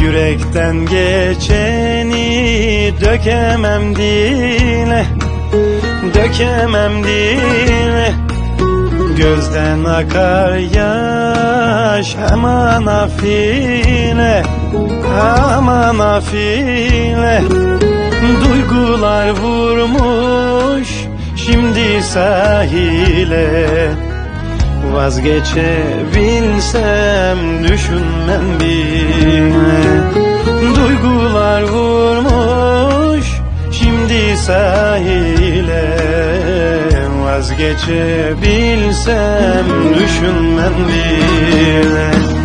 Kalpten geçeni dökemem dile Dökemem dile. Gözden akar yaş aman afile Aman afile. Duygular vurmuş şimdi sahile. Vazgeçebilsem düşünmem bile sahile Vazgeçebilsem düşünmem bile